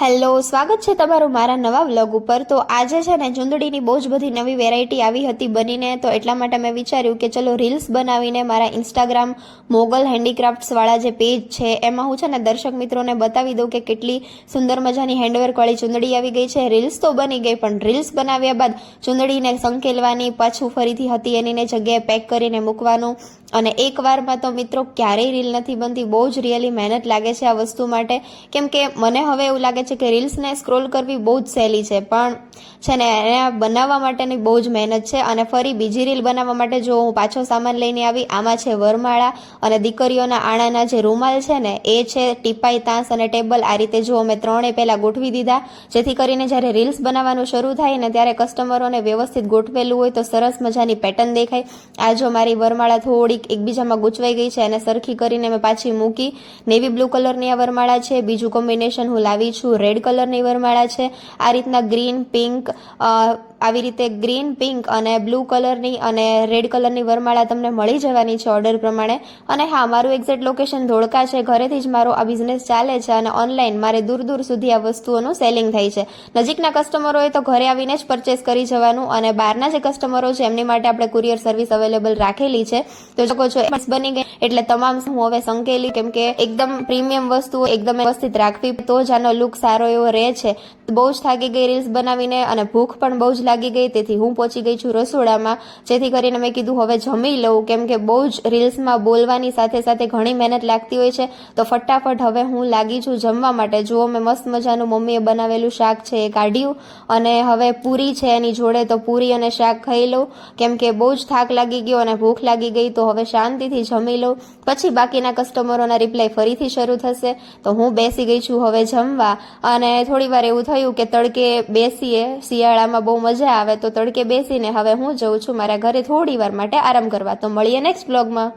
Hello, સ્વાગત છે તમારું મારા નવા વ્લોગ ઉપર. તો આજે છે ને ચૂંદડીની બહુ જ બધી નવી વેરાયટી આવી હતી બનીને, તો એટલા માટે મેં વિચાર્યું કે ચલો રીલ્સ બનાવીને મારા ઇન્સ્ટાગ્રામ મોગલ હેન્ડીક્રાફ્ટ્સવાળા જે પેજ છે, એમાં હું છે ને દર્શક મિત્રોને બતાવી દઉં કે કેટલી સુંદર મજાની હેન્ડવર્કવાળી ચૂંદડી આવી ગઈ છે. રીલ્સ તો બની ગઈ, પણ રીલ્સ બનાવ્યા બાદ ચૂંદડીને સંકેલવાની પાછું ફરીથી હતી એનીને જગ્યાએ પેક કરીને મૂકવાનું. અને એક વારમાં તો મિત્રો ક્યારેય રીલ નથી બનતી, બહુ જ રિયલી મહેનત લાગે છે આ વસ્તુ માટે. કેમ કે મને હવે એવું લાગે છે કે રીલ્સને સ્ક્રોલ કરવી બહુ જ સહેલી છે, પણ છે ને એને બનાવવા માટેની બહુ જ મહેનત છે અને ફરી બીજી રીલ બનાવવા માટે જો હું પાછો સામાન લઈને આવી, આમાં છે વરમાળા અને દીકરીઓના આણાના જે રૂમાલ છે ને, એ છે ટીપાઈ, તાંસ અને ટેબલ. આ રીતે જો અમે ત્રણે પહેલાં ગોઠવી દીધા, જેથી કરીને જ્યારે રીલ્સ બનાવવાનું શરૂ થાય ને ત્યારે કસ્ટમરોને વ્યવસ્થિત ગોઠવેલું હોય તો સરસ મજાની પેટર્ન દેખાય. આ જો મારી વરમાળા થોડીક એકબીજામાં ગૂંચવાઈ ગઈ છે અને સરખી કરીને મેં પાછી મૂકી. નેવી બ્લુ કલરની આ વરમાળા છે. બીજું કોમ્બિનેશન હું લાવી છું. રેડ કલરની વરમાળા છે. આ રીતના ગ્રીન પિંક આવી રીતે ગ્રીન, પિંક અને બ્લુ કલરની અને રેડ કલરની વરમાળા તમને મળી જવાની છે ઓર્ડર પ્રમાણે. અને હા, મારું એક્ઝેક્ટ લોકેશન ધોળકા છે. ઘરેથી જ મારો આ બિઝનેસ ચાલે છે અને ઓનલાઈન મારે દૂર દૂર સુધી આ વસ્તુઓનું સેલિંગ થાય છે. નજીકના કસ્ટમરો હોય તો ઘરે આવીને જ પરચેસ કરી જવાનું અને બહારના જે કસ્ટમરો છે, એમની માટે આપણે કુરિયર સર્વિસ અવેલેબલ રાખેલી છે. તો શકો છો બની ગઈ, એટલે તમામ હું હવે સંકેલી, કેમ કે એકદમ પ્રીમિયમ વસ્તુઓ એકદમ વ્યવસ્થિત રાખવી. તો જ આનો લુક સારો એવો રહે છે. બહુ જ થાકી ગઈ રીલ્સ બનાવીને અને ભૂખ પણ બહુ જ લાગી ગઈ, તેથી હું પહોંચી ગઈ છું રસોડામાં. જેથી કરીને મેં કીધું, હવે જમી લઉં. કેમ કે બહુ જ રીલ્સમાં બોલવાની સાથે સાથે ઘણી મહેનત લાગતી હોય છે. તો ફટાફટ હવે હું લાગી છું જમવા માટે. જુઓ, મેં મસ્ત મજાનું મમ્મીએ બનાવેલું શાક છે એ કાઢ્યું. અને હવે પૂરી છે એની જોડે, તો પૂરી અને શાક ખાઈ લઉં. કેમ કે બહુ જ થાક લાગી ગયો અને ભૂખ લાગી ગઈ, તો હવે શાંતિથી જમી લઉં. પછી બાકીના કસ્ટમરોના રિપ્લાય ફરીથી શરૂ થશે. તો હું બેસી ગઈ છું હવે જમવા. અને થોડી વાર એવું થયું કે તડકે બેસીએ. શિયાળામાં બહુ મજા આવે તો તડકે બેસીને હવે હું જઉં છું મારા ઘરે થોડી વાર માટે આરામ કરવા. તો મળીએ નેક્સ્ટ બ્લોગમાં